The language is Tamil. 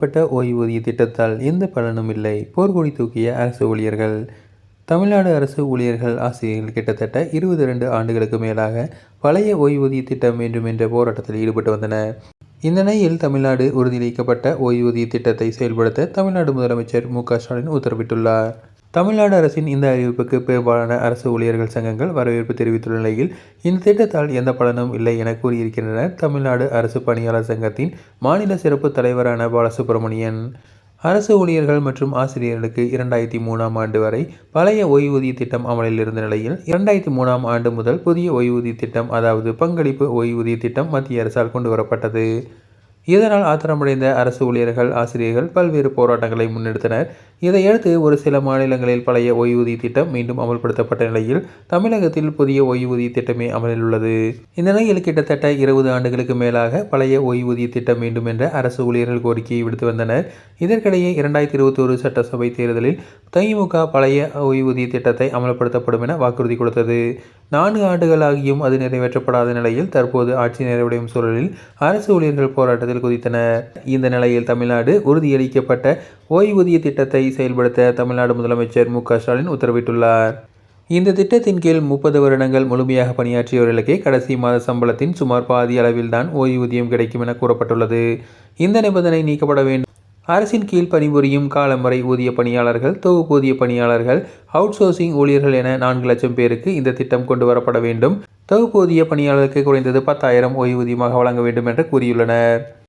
பட்ட ஓய்வூதிய திட்டத்தால் எந்த பலனும் இல்லை. போர்க்கொடி தூக்கிய அரசு ஊழியர்கள். தமிழ்நாடு அரசு ஊழியர்கள் ஆசிரியர்கள் கிட்டத்தட்ட இருபது ரெண்டு ஆண்டுகளுக்கு மேலாக பழைய ஓய்வூதிய திட்டம் வேண்டும் என்ற போராட்டத்தில் ஈடுபட்டு வந்தனர். இந்த நிலையில் தமிழ்நாடு உறுதியளிக்கப்பட்ட ஓய்வூதிய திட்டத்தை செயல்படுத்த தமிழ்நாடு முதலமைச்சர் மு க ஸ்டாலின் உத்தரவிட்டுள்ளார். தமிழ்நாடு அரசின் இந்த அறிவிப்புக்கு பெரும்பாலான அரசு ஊழியர்கள் சங்கங்கள் வரவேற்பு தெரிவித்துள்ள நிலையில் இந்த திட்டத்தால் எந்த பலனும் இல்லை என கூறியிருக்கின்றனர் தமிழ்நாடு அரசு பணியாளர் சங்கத்தின் மாநில சிறப்பு தலைவரான பாலசுப்ரமணியன். அரசு ஊழியர்கள் மற்றும் ஆசிரியர்களுக்கு இரண்டாயிரத்தி மூணாம் ஆண்டு வரை பழைய ஓய்வூதிய திட்டம் அமலில் இருந்த நிலையில் இரண்டாயிரத்தி மூணாம் ஆண்டு முதல் புதிய ஓய்வூதிய திட்டம் அதாவது பங்களிப்பு ஓய்வூதிய திட்டம் மத்திய அரசால் கொண்டு வரப்பட்டது. இதனால் ஆத்திரமடைந்த அரசு ஊழியர்கள் ஆசிரியர்கள் பல்வேறு போராட்டங்களை முன்னெடுத்தனர். இதையடுத்து ஒரு சில மாநிலங்களில் பழைய ஓய்வூதிய திட்டம் மீண்டும் அமல்படுத்தப்பட்ட நிலையில் தமிழகத்தில் புதிய ஓய்வூதிய திட்டமே அமலில் உள்ளது இந்த நிலையில் கிட்டத்தட்ட இருபது ஆண்டுகளுக்கு மேலாக பழைய ஓய்வூதிய திட்டம் வேண்டும் என்ற அரசு ஊழியர்கள் கோரிக்கையை விடுத்து வந்தனர். இதற்கிடையே இரண்டாயிரத்தி இருபத்தோரு சட்டசபை தேர்தலில் திமுக பழைய ஓய்வூதிய திட்டத்தை அமல்படுத்தப்படும் என வாக்குறுதி கொடுத்தது. நான்கு ஆண்டுகளாகியும் அது நிறைவேற்றப்படாத நிலையில் தற்போது ஆட்சி நிறைவடையும் சூழலில் அரசு ஊழியர்கள் போராட்டத்தில் குதித்தனர். இந்த நிலையில் தமிழ்நாடு உறுதியளிக்கப்பட்ட ஓய்வூதிய திட்டத்தை செயல்படுத்த தமிழ்நாடு முதலமைச்சர் மு ஸ்டாலின் உத்தரவிட்டுள்ளார். இந்த திட்டத்தின் கீழ் முப்பது வருடங்கள் முழுமையாக பணியாற்றியவர்களுக்கே கடைசி மாத சம்பளத்தின் சுமார் பாதி அளவில்தான் ஓய்வூதியம் கிடைக்கும் என கூறப்பட்டுள்ளது. இந்த நிபந்தனை நீக்கப்பட வேண்டும். அரசின் கீழ் பணிபுரியும் காலம் வரை ஊதிய பணியாளர்கள் தொகுப்பூதிய பணியாளர்கள் அவுட் சோர்சிங் ஊழியர்கள் என நான்கு லட்சம் பேருக்கு இந்த திட்டம் கொண்டு வரப்பட வேண்டும். தொகுப்பூதிய பணியாளருக்கு குறைந்தது பத்தாயிரம் ஓய்வூதியமாக வழங்க வேண்டும் என்று கூறியுள்ளனர்.